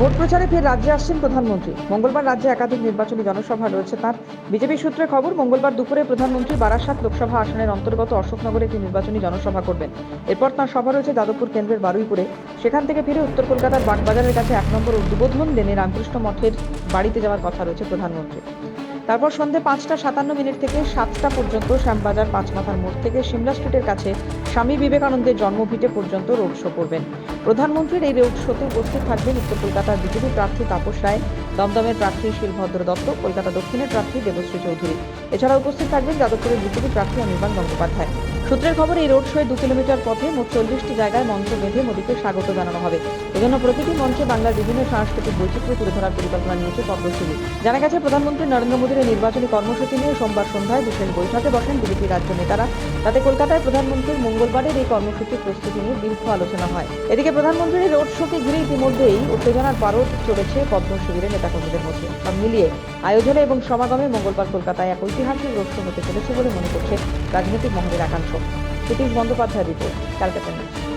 Vote প্রচারে ফের রাজ্যে আসছেন প্রধানমন্ত্রী। মঙ্গলবার রাজ্যে একাধিক নির্বাচনী জনসভা রয়েছে তার। বিজেপি সূত্রে খবর, মঙ্গলবার দুপুরে প্রধানমন্ত্রী বারাসাত লোকসভা আসনের অন্তর্গত অশোকনগরে একটি নির্বাচনী জনসভা করবেন। এরপর তাঁর সভা রয়েছে যাদবপুর কেন্দ্রের বারুইপুরে। সেখান থেকে ফিরে উত্তর কলকাতার বাগবাজারের কাছে এক নম্বর উদ্বোধন লেনে রামকৃষ্ণ মঠের বাড়িতে যাওয়ার কথা রয়েছে প্রধানমন্ত্রী। তারপর সন্ধে পাঁচটা সাতান্ন মিনিট থেকে সাতটা পর্যন্ত শ্যামবাজার পাঁচমাথার মোড় থেকে সিমলা স্ট্রিটের কাছে স্বামী বিবেকানন্দের জন্মভিটে পর্যন্ত রোড শো করবেন প্রধানমন্ত্রীর এই রোড শোতে উপস্থিত থাকবেন উত্তর কলকাতার বিজেপি প্রার্থী তাপস রায়, দমদমের প্রার্থী শিলভদ্র দত্ত, কলকাতা দক্ষিণের প্রার্থী দেবশ্রী চৌধুরী। এছাড়া উপস্থিত থাকবেন যাদবপুরের বিজেপি প্রার্থী অনির্বাণ গঙ্গোপাধ্যায়। সূত্রের খবর, এই রোড শোয়ে দু কিলোমিটার পথে মোট চল্লিশটি জায়গায় মঞ্চ বেঁধে মোদীকে স্বাগত জানানো হবে। এজন্য প্রতিটি মঞ্চে বাংলার বিভিন্ন সাংস্কৃতিক বৈচিত্র্য তুলে ধরার পরিকল্পনা নিয়েছে পদ্মশ্রী। জানা গেছে, প্রধানমন্ত্রী নরেন্দ্র মোদীর নির্বাচনী কর্মসূচি নিয়ে সোমবার সন্ধ্যায় বিশেষ বৈঠকে বসেন বিজেপি রাজ্য নেতারা। তাতে কলকাতায় প্রধানমন্ত্রীর মঙ্গলবারের এই কর্মসূচির প্রস্তুতি নিয়ে দীর্ঘ আলোচনা হয়। এদিকে প্রধানমন্ত্রীর রোড শোকে ঘিরে ইতিমধ্যেই উত্তেজনার পারদ চড়েছে পদ্ম নেতাকর্মীদের মধ্যে। সব মিলিয়ে আয়োজনে এবং সমাগমে মঙ্গলবার কলকাতায় এক ঐতিহাসিক রোড শো হতে চলেছে বলে মনে করছে রাজনৈতিক মহলের একাংশ সতীশ বন্দ্যোপাধ্যায় রিপোর্ট ক্যালকাটা নিউজ।